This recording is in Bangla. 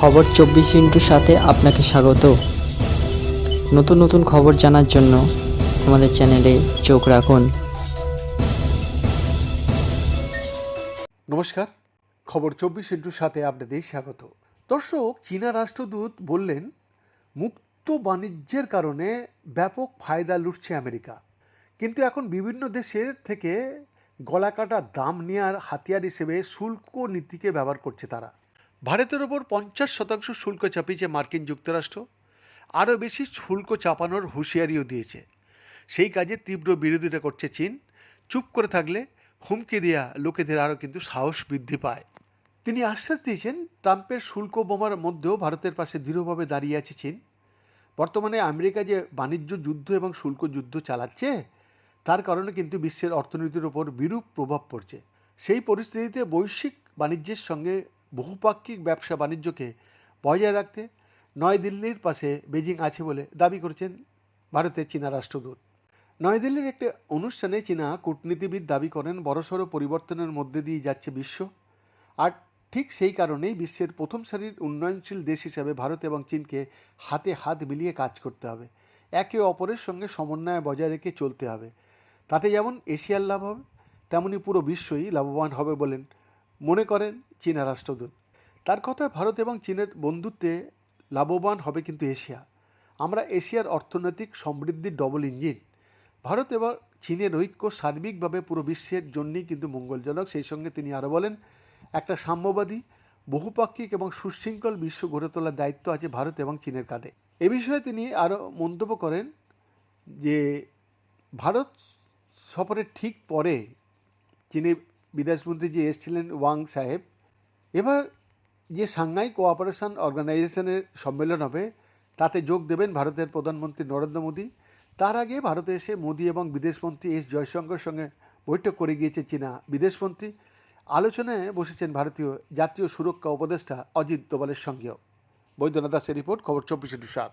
খবর চব্বিশ ইন্টুর সাথে আপনাকে স্বাগত। নতুন নতুন খবর জানার জন্য আমাদের চ্যানেলে চোখ রাখুন। নমস্কার, খবর চব্বিশ ইন্টুর সাথে আপনাদের স্বাগত। দর্শক, চীনা রাষ্ট্রদূত বললেন, মুক্ত বাণিজ্যের কারণে ব্যাপক ফায়দা লুটছে আমেরিকা। কিন্তু এখন বিভিন্ন দেশের থেকে গলাকাটা দাম নেওয়ার হাতিয়ার হিসেবে শুল্ক নীতিকে ব্যবহার করছে তারা। ভারতের ওপর পঞ্চাশ শতাংশ শুল্ক চাপিয়েছে মার্কিন যুক্তরাষ্ট্র। আরও বেশি শুল্ক চাপানোর হুঁশিয়ারিও দিয়েছে। সেই কাজে তীব্র বিরোধিতা করছে চীন। চুপ করে থাকলে হুমকি দেওয়া লোকেদের আরও কিন্তু সাহস বৃদ্ধি পায়। তিনি আশ্বাস দিয়েছেন, ট্রাম্পের শুল্ক বোমার মধ্যেও ভারতের পাশে দৃঢ়ভাবে দাঁড়িয়ে আছে চীন। বর্তমানে আমেরিকা যে বাণিজ্য যুদ্ধ এবং শুল্ক যুদ্ধ চালাচ্ছে, তার কারণে কিন্তু বিশ্বের অর্থনীতির ওপর বিরূপ প্রভাব পড়ছে। সেই পরিস্থিতিতে বৈশ্বিক বাণিজ্যের সঙ্গে বহুপাক্ষিক ব্যবসা বাণিজ্যকে বজায় রাখতে নয়াদিল্লির পাশে বেজিং আছে বলে দাবি করেছেন ভারতের চীনা রাষ্ট্রদূত। নয়াদিল্লির একটি অনুষ্ঠানে চীনা কূটনীতিবিদ দাবি করেন, বড়সড় পরিবর্তনের মধ্যে দিয়ে যাচ্ছে বিশ্ব, আর ঠিক সেই কারণেই বিশ্বের প্রথম সারির উন্নয়নশীল দেশ হিসাবে ভারত এবং চীনকে হাতে হাত মিলিয়ে কাজ করতে হবে। একে অপরের সঙ্গে সমন্বয় বজায় রেখে চলতে হবে। তাতে যেমন এশিয়ার লাভ হবে, তেমনি পুরো বিশ্বই লাভবান হবে বলেন মনে করেন চীনা রাষ্ট্রদূত। তার কথায় ভারত এবং চীনের বন্ধুত্বে লাভবান হবে কিন্তু এশিয়া। আমরা এশিয়ার অর্থনৈতিক সমৃদ্ধির ডবল ইঞ্জিন ভারত এবং চীনের ঐক্য সার্বিকভাবে পুরো বিশ্বের জন্যই কিন্তু মঙ্গলজনক। সেই সঙ্গে তিনি আরও বলেন, একটা সাম্যবাদী, বহুপাক্ষিক এবং সুশৃঙ্খল বিশ্ব গড়ে তোলার দায়িত্ব আছে ভারত এবং চীনের কাঁধে। এ বিষয়ে তিনি আরও মন্তব্য করেন যে, ভারত সফরের ঠিক পরে চীনের বিদেশমন্ত্রী যে এসেছিলেন ওয়াং সাহেব, এবার যে সাংহাই কোঅপারেশন অর্গানাইজেশনের সম্মেলন হবে, তাতে যোগ দেবেন ভারতের প্রধানমন্ত্রী নরেন্দ্র মোদী। তার আগে ভারতে এসে মোদী এবং বিদেশমন্ত্রী এস জয়শঙ্কর সঙ্গে বৈঠক করে গিয়েছে চীনা বিদেশমন্ত্রী। আলোচনায় বসেছেন ভারতীয় জাতীয় সুরক্ষা উপদেষ্টা অজিত দোবালের সঙ্গেও। বৈদ্যনাথ দাসের রিপোর্ট, খবর চব্বিশে সাত